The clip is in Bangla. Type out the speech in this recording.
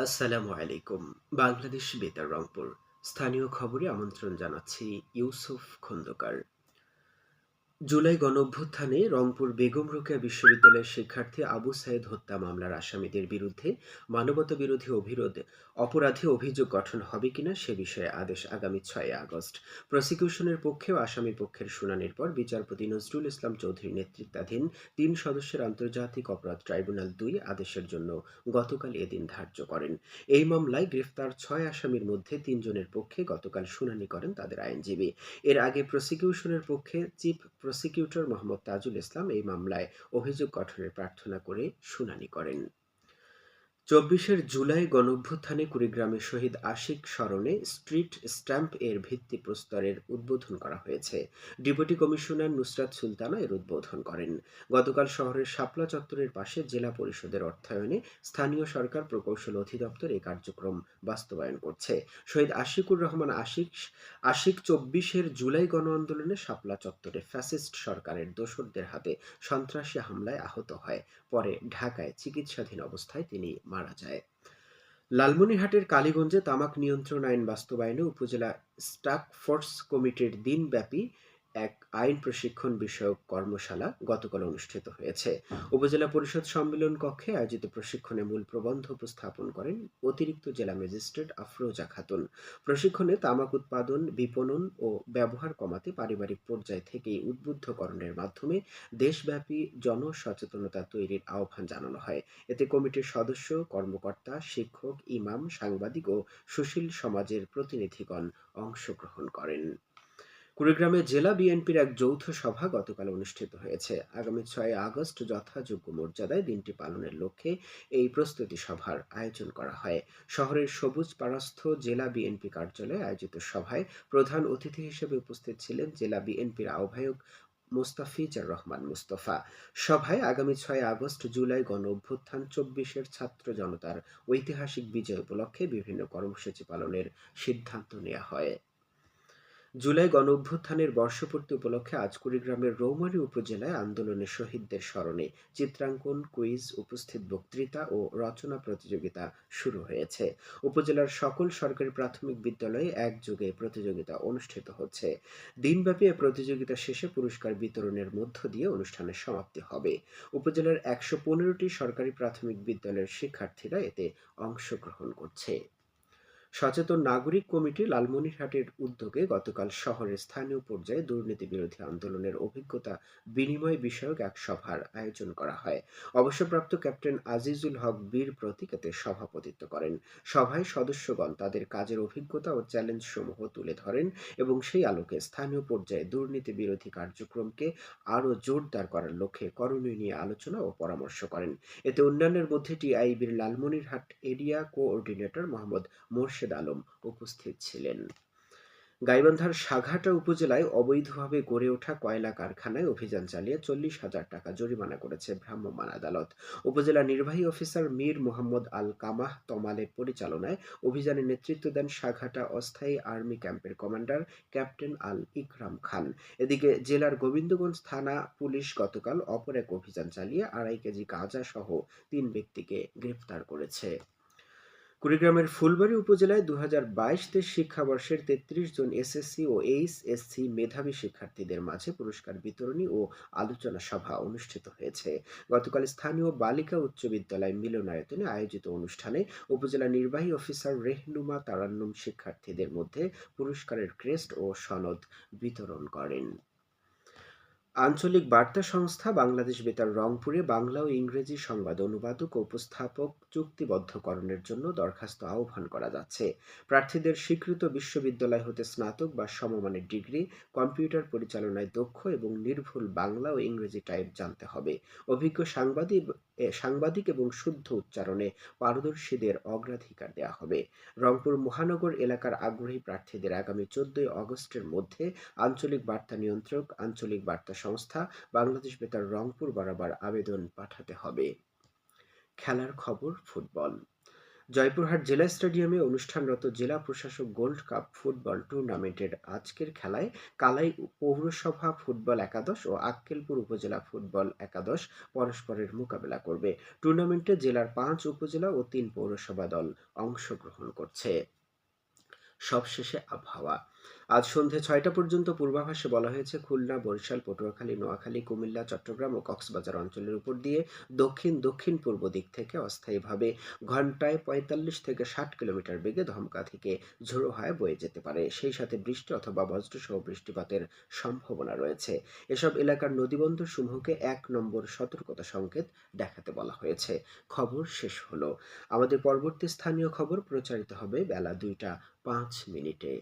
আসসালামু আলাইকুম। বাংলাদেশ বেতার রংপুর। স্থানীয় খবরে আমন্ত্রণ জানাচ্ছি ইউসুফ খন্দকার। জুলাই গণঅভ্যুত্থানে রংপুর বেগম রোকেয়া বিশ্ববিদ্যালয়ের শিক্ষার্থী আবু সাইদ হত্যা মামলার আসামিদের বিরুদ্ধে মানবতা বিরোধী অভিরোধ, অপরাধে অভিযোগ গঠন হবে কিনা সে বিষয়ে আদেশ আগামী ছয় আগস্ট। প্রসিকিউশনের পক্ষে আসামি পক্ষের শুনানির পর বিচারপতি নজরুল ইসলাম চৌধুরী নেতৃত্বাধীন তিন সদস্যের আন্তর্জাতিক অপরাধ ট্রাইব্যুনাল দুই আদেশের জন্য গতকাল এদিন ধার্য করেন। এই মামলায় গ্রেফতার ছয় আসামির মধ্যে তিনজনের পক্ষে গতকাল শুনানি করেন তাদের আইনজীবী। এর আগে প্রসিকিউশনের পক্ষে চিফ প্রসিকিউটর মোহাম্মদ তাজুল ইসলাম এই মামলায় অভিযোগ গঠনের প্রার্থনা করে শুনানি করেন। চব্বিশের জুলাই গণঅভ্যুত্থানে কুড়িগ্রামে শহীদ আশিক স্মরণে স্ট্রিট স্ট্যাম্প এর ভিত্তি প্রস্তরের উদ্বোধন করা হয়েছে। ডেপুটি কমিশনার নুসরাত সুলতানা এর উদ্বোধন করেন। গতকাল শহরের শাপলা চত্বরের পাশে জেলা পরিষদের অর্থায়নে স্থানীয় সরকার প্রকৌশল অধিদপ্তর এই কার্যক্রম বাস্তবায়ন করছে। শহীদ আশিকুর রহমান আশিক আশিক চব্বিশের জুলাই গণ আন্দোলনে শাপলা চত্বরে ফ্যাসিস্ট সরকারের দোসরদের হাতে সন্ত্রাসী হামলায় আহত হয়। পরে ঢাকায় চিকিৎসাধীন অবস্থায় তিনি মারা যায়। লালমনিরহাটের কালীগঞ্জে তামাক নিয়ন্ত্রণ আইন বাস্তবায়নে উপজেলা স্টাক ফোর্স কমিটির দিনব্যাপী এক আইন প্রশিক্ষণ বিষয়ক কর্মশালা গতকাল অনুষ্ঠিত হয়েছে। উপজেলা পরিষদ সম্মেলন কক্ষে আয়োজিত প্রশিক্ষণে মূল প্রবন্ধ উপস্থাপন করেন অতিরিক্ত জেলা ম্যাজিস্ট্রেট আফরোজা খাতুন। প্রশিক্ষণে তামাক উৎপাদন, বিপণন ও ব্যবহার কমাতে পারিবারিক পর্যায় থেকেই উদ্বুদ্ধকরণের মাধ্যমে দেশব্যাপী জনসচেতনতা তৈরির আহ্বান জানানো হয়। এতে কমিটির সদস্য, কর্মকর্তা, শিক্ষক, ইমাম, সাংবাদিক ও সুশীল সমাজের প্রতিনিধিগণ অংশগ্রহণ করেন। কুড়িগ্রামে জেলা বিএনপির এক যৌথ সভা গতকাল অনুষ্ঠিত হয়েছে। আগামী ছয় আগস্ট যথাযোগ্য মর্যাদায় দিনটি পালনের লক্ষ্যে এই প্রস্তুতি সভার আয়োজন করা হয়। শহরের সবুজ পারস্থ জেলা বিএনপি কার্যালয়ে আয়োজিত সভায় প্রধান অতিথি হিসেবে উপস্থিত ছিলেন জেলা বিএনপির আহ্বায়ক মুস্তাফিজার রহমান মুস্তফা। সভায় আগামী ছয় আগস্ট জুলাই গণ অভ্যুত্থান চব্বিশের ছাত্র জনতার ঐতিহাসিক বিজয় উপলক্ষে বিভিন্ন কর্মসূচি পালনের সিদ্ধান্ত নেওয়া হয়। জুলাই গণঅভ্যুত্থানের বর্ষপূর্তি উপলক্ষে আজ কুড়িগ্রামের রৌমারী উপজেলায় আন্দোলনের শহীদদের স্মরণে চিত্রাঙ্কন, কুইজ, উপস্থিত বক্তৃতা ও রচনা প্রতিযোগিতা শুরু হয়েছে। উপজেলার সকল সরকারি প্রাথমিক বিদ্যালয়ে একযোগে প্রতিযোগিতা অনুষ্ঠিত হচ্ছে। দিনব্যাপী এ প্রতিযোগিতা শেষে পুরস্কার বিতরণের মধ্য দিয়ে অনুষ্ঠানের সমাপ্তি হবে। উপজেলার একশো পনেরোটি সরকারি প্রাথমিক বিদ্যালয়ের শিক্ষার্থীরা এতে অংশগ্রহণ করছে। সচেতন নাগরিক কমিটি লালমনিরহাটের উদ্যোগে গতকাল শহরের স্থানীয় পর্যায়ে দুর্নীতি বিরোধী আন্দোলনের অভিজ্ঞতা বিনিময় বিষয়ক এক সভার আয়োজন করা হয়। অবসরপ্রাপ্ত ক্যাপ্টেন আজিজুল হক বীর প্রতীক এতে সভাপতিত্ব করেন। সভায় সদস্যগণ তাদের কাজের অভিজ্ঞতা ও চ্যালেঞ্জ সমূহ তুলে ধরেন এবং সেই আলোকে স্থানীয় পর্যায়ে দুর্নীতি বিরোধী কার্যক্রমকে আরও জোরদার করার লক্ষ্যে করণীয় নিয়ে আলোচনা ও পরামর্শ করেন। এতে অন্যান্যের মধ্যে টিআইবির লালমনিরহাট এরিয়া কোঅর্ডিনেটর মোহাম্মদ মোর্শেদ মোর্শেদ আলম উপস্থিত ছিলেন। গাইবান্ধার সাঘাটা উপজেলায় অবৈধভাবে গড়ে ওঠা কয়লা কারখানায় অভিযান চালিয়ে চল্লিশ হাজার টাকা জরিমানা করেছে ভ্রাম্যমাণ আদালত। উপজেলা নির্বাহী অফিসার মীর মোহাম্মদ আল কামাহ তমালের পরিচালনায় অভিযানে নেতৃত্ব দেন সাঘাটা অস্থায়ী আর্মি ক্যাম্পের কমান্ডার ক্যাপ্টেন আল ইকরাম খান। এদিকে জেলার গোবিন্দগঞ্জ থানা পুলিশ গতকাল অপর এক অভিযান চালিয়ে আড়াই কেজি গাঁজা সহ তিন ব্যক্তিকে গ্রেফতার করেছে। কুড়িগ্রামের ফুলবাড়ী উপজেলায় দু হাজার বাইশ তেইশ শিক্ষাবর্ষের তেত্রিশ জন এসএসসি ও এইচ এসসি মেধাবী শিক্ষার্থীদের মাঝে পুরস্কার বিতরণী ও আলোচনা সভা অনুষ্ঠিত হয়েছে। গতকাল স্থানীয় বালিকা উচ্চ বিদ্যালয় মিলনায়তনে আয়োজিত অনুষ্ঠানে উপজেলা নির্বাহী অফিসার রেহনুমা তারান্নুম শিক্ষার্থীদের মধ্যে পুরস্কারের ক্রেস্ট ও সনদ বিতরণ করেন। আঞ্চলিক বার্তা সংস্থা বাংলাদেশ বেতার রংপুরে বাংলা ও ইংরেজি সংবাদ অনুবাদক ও উপস্থাপক চুক্তিবদ্ধকরণের জন্য দরখাস্ত আহ্বান করা যাচ্ছে। প্রার্থীদের স্বীকৃত বিশ্ববিদ্যালয় হতে স্নাতক বা সমমানের ডিগ্রি, কম্পিউটার পরিচালনায় দক্ষ এবং নির্ভুল বাংলা ও ইংরেজি টাইপ জানতে হবে। অভিজ্ঞ সাংবাদিক সাংবাদিক এবং শুদ্ধ উচ্চারণে পারদর্শীদের অগ্রাধিকার দেওয়া হবে। রংপুর মহানগর এলাকার আগ্রহী প্রার্থীদের আগামী চোদ্দই অগস্টের মধ্যে আঞ্চলিক বার্তা নিয়ন্ত্রক, আঞ্চলিক বার্তা সংস্থা, বাংলাদেশ বেতার রংপুর বরাবর আবেদন পাঠাতে হবে। খেলার খবর, ফুটবল। জয়পুরহাট জেলা স্টেডিয়ামে অনুষ্ঠানরত জেলা প্রশাসক গোল্ড কাপ ফুটবল টুর্নামেন্টের আজকের খেলায় কালাই পৌরসভা ফুটবল একাদশ ও আক্কেলপুর উপজেলা ফুটবল একাদশ পরস্পরের মোকাবেলা করবে। টুর্নামেন্টে জেলার পাঁচ উপজেলা ও তিন পৌরসভা দল অংশগ্রহণ করছে। সবশেষে আবহাওয়া। আজ সন্ধে ছয়টা পর্যন্ত পূর্বাভাসে বলা হয়েছে, খুলনা, বরিশাল, পটুয়াখালী, নোয়াখালী, কুমিল্লা, চট্টগ্রাম ও কক্সবাজার অঞ্চলের উপর দিয়ে দক্ষিণ দক্ষিণ পূর্ব দিক থেকে অস্থায়ীভাবে ঘন্টায় পঁয়তাল্লিশ থেকে ষাট কিলোমিটার বেগে ধমকা থেকে ঝোড়ো হাওয়া বয়ে যেতে পারে। সেই সাথে বৃষ্টি অথবা বজ্রসহ বৃষ্টিপাতের সম্ভাবনা রয়েছে। এসব এলাকার নদীবন্দর সমূহকে এক নম্বর সতর্কতা সংকেত দেখাতে বলা হয়েছে। খবর শেষ হলো। আমাদের পরবর্তী স্থানীয় খবর প্রচারিত হবে বেলা দুইটা পাঁচ মিনিটে।